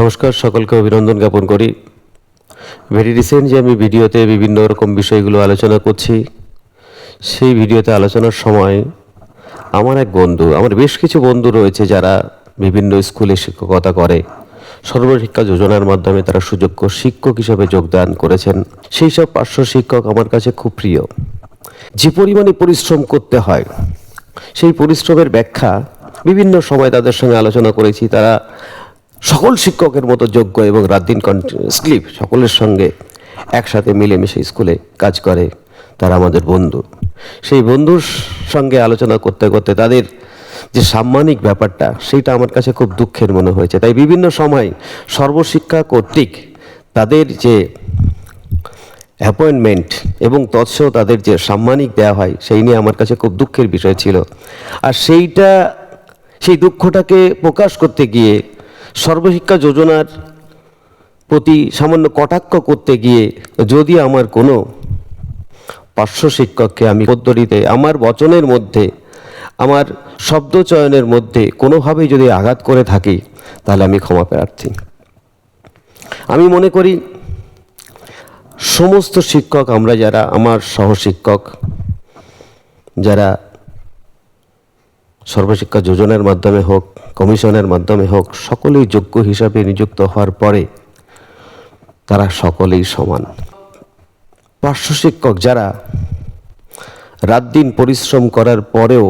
নমস্কার, সকলকে অভিনন্দন জ্ঞাপন করি। ভেরি রিসেন্ট যে আমি ভিডিওতে বিভিন্ন রকম বিষয়গুলো আলোচনা করছি, সেই ভিডিওতে আলোচনার সময় আমার এক বন্ধু, আমার বেশ কিছু বন্ধু রয়েছে যারা বিভিন্ন স্কুলে শিক্ষকতা করে। সর্বশিক্ষা যোজনার মাধ্যমে তারা সুযোগ্য শিক্ষক হিসাবে যোগদান করেছেন। সেই সব পার্শ্ব শিক্ষক আমার কাছে খুব প্রিয়। যে পরিমাণে পরিশ্রম করতে হয়, সেই পরিশ্রমের ব্যাখ্যা বিভিন্ন সময় তাদের সঙ্গে আলোচনা করেছি। তারা সকল শিক্ষকের মতো যোগ্য এবং রাত দিন কন্টিনিউসলি সকলের সঙ্গে একসাথে মিলেমিশে স্কুলে কাজ করে তারা আমাদের বন্ধু। সেই বন্ধুর সঙ্গে আলোচনা করতে করতে তাদের যে সাম্মানিক ব্যাপারটা সেটা আমার কাছে খুব দুঃখের মনে হয়েছে। তাই বিভিন্ন সময় সর্বশিক্ষা কর্তৃক তাদের যে অ্যাপয়েন্টমেন্ট এবং তৎসহ তাদের যে সাম্মানিক দেওয়া হয়, সেই নিয়ে আমার কাছে খুব দুঃখের বিষয় ছিল। আর সেইটা, সেই দুঃখটাকে প্রকাশ করতে গিয়ে সর্বশিক্ষা যোজনার প্রতি সামান্য কটাক্ষ করতে গিয়ে যদি আমার কোনো পার্শ্ব শিক্ষককে আমি পদ্ধতিতে আমার বচনের মধ্যে, আমার শব্দ চয়নের মধ্যে কোনোভাবেই যদি আঘাত করে থাকি, তাহলে আমি ক্ষমা প্রার্থী। আমি মনে করি সমস্ত শিক্ষক আমরা যারা, আমার সহশিক্ষক যারা সর্বশিক্ষা যোজনার মাধ্যমে হোক, কমিশনের মাধ্যমে হোক, সকলেই যোগ্য হিসাবে নিযুক্ত হওয়ার পরে তারা সকলেই সমান। পার্শ্ব শিক্ষক যারা রাত দিন পরিশ্রম করার পরেও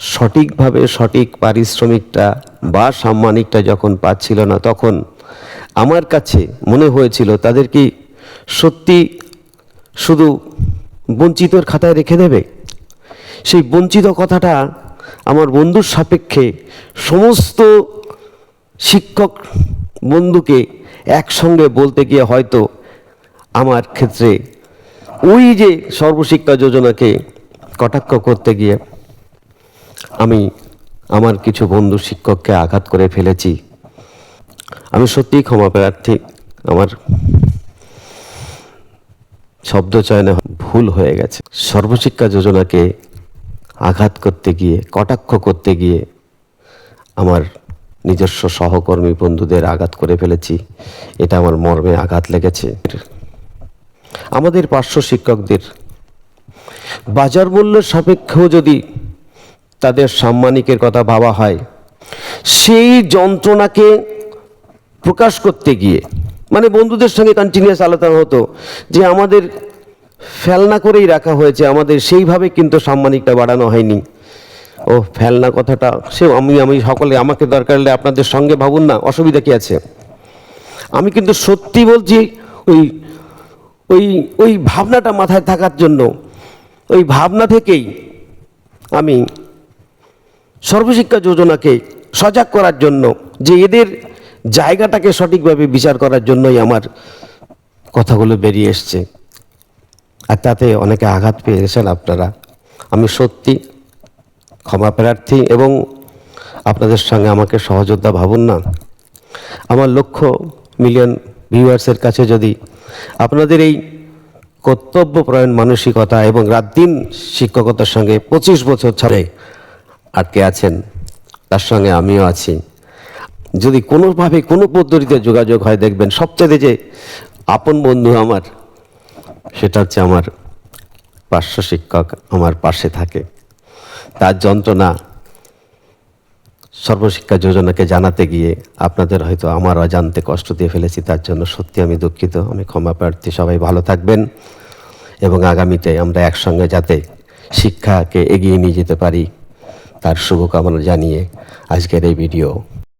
সঠিকভাবে সঠিক পারিশ্রমিকটা বা সাম্মানিকটা যখন পাচ্ছিল না, তখন আমার কাছে মনে হয়েছিল তাদের কি সত্যি শুধু বঞ্চিতর খাতায় রেখে দেবে? সেই বঞ্চিত কথাটা আমার বন্ধুর সাপেক্ষে সমস্ত শিক্ষক বন্ধুকে একসঙ্গে বলতে গিয়ে হয়তো আমার ক্ষেত্রে ওই যে সর্বশিক্ষা যোজনাকে কটাক্ষ করতে গিয়ে আমি আমার কিছু বন্ধু শিক্ষককে আঘাত করে ফেলেছি। আমি সত্যিই ক্ষমা প্রার্থী। আমার শব্দ চয়নে ভুল হয়ে গেছে। সর্বশিক্ষা যোজনাকে আঘাত করতে গিয়ে, কটাক্ষ করতে গিয়ে আমার নিজস্ব সহকর্মী বন্ধুদের আঘাত করে ফেলেছি। এটা আমার মর্মে আঘাত লেগেছে। আমাদের পার্শ্ব শিক্ষকদের বাজার মূল্যের সাপেক্ষেও যদি তাদের সাম্মানিকের কথা ভাবা হয়, সেই যন্ত্রণাকে প্রকাশ করতে গিয়ে মানে বন্ধুদের সঙ্গে কন্টিনিউয়াস আলোচনা হতো যে আমাদের ফেলনা করেই রাখা হয়েছে আমাদের, সেইভাবে কিন্তু সাম্মানিকটা বাড়ানো হয়নি। ও ফেলনা কথাটা সে আমি আমি সকলে, আমাকে দরকার হলে আপনাদের সঙ্গে ভাবুন না, অসুবিধা কি আছে? আমি কিন্তু সত্যি বলছি, ওই ওই ওই ভাবনাটা মাথায় থাকার জন্য, ওই ভাবনা থেকেই আমি সর্বশিক্ষা যোজনাকে সজাগ করার জন্য, যে এদের জায়গাটাকে সঠিকভাবে বিচার করার জন্যই আমার কথাগুলো বেরিয়ে এসছে। আর তাতে অনেকে আঘাত পেয়েছেন আপনারা। আমি সত্যি ক্ষমা প্রার্থী এবং আপনাদের সঙ্গে আমাকে সহযোদ্ধা ভাবুন না। আমার লক্ষ্য মিলিয়ন ভিউয়ার্সের কাছে যদি আপনাদের এই কর্তব্যপ্রয়ণ মানসিকতা এবং রাত দিন শিক্ষকতার সঙ্গে পঁচিশ বছর ছাড়ে আটকে আছেন, তার সঙ্গে আমিও আছি। যদি কোনোভাবে কোনো পদ্ধতিতে যোগাযোগ হয়, দেখবেন সবচেয়ে যে আপন বন্ধু আমার সেটা হচ্ছে আমার পার্শ্ব শিক্ষক আমার পাশে থাকে। তার যন্ত্রণা সর্বশিক্ষা যোজনাকে জানাতে গিয়ে আপনাদের হয়তো আমার অজান্তে কষ্ট দিয়ে ফেলেছি, তার জন্য সত্যি আমি দুঃখিত। আমি ক্ষমা প্রার্থী, সবাই ভালো থাকবেন এবং আগামীতে আমরা একসঙ্গে যাতে শিক্ষাকে এগিয়ে নিয়ে যেতে পারি, তার শুভকামনা জানিয়ে আজকের এই ভিডিও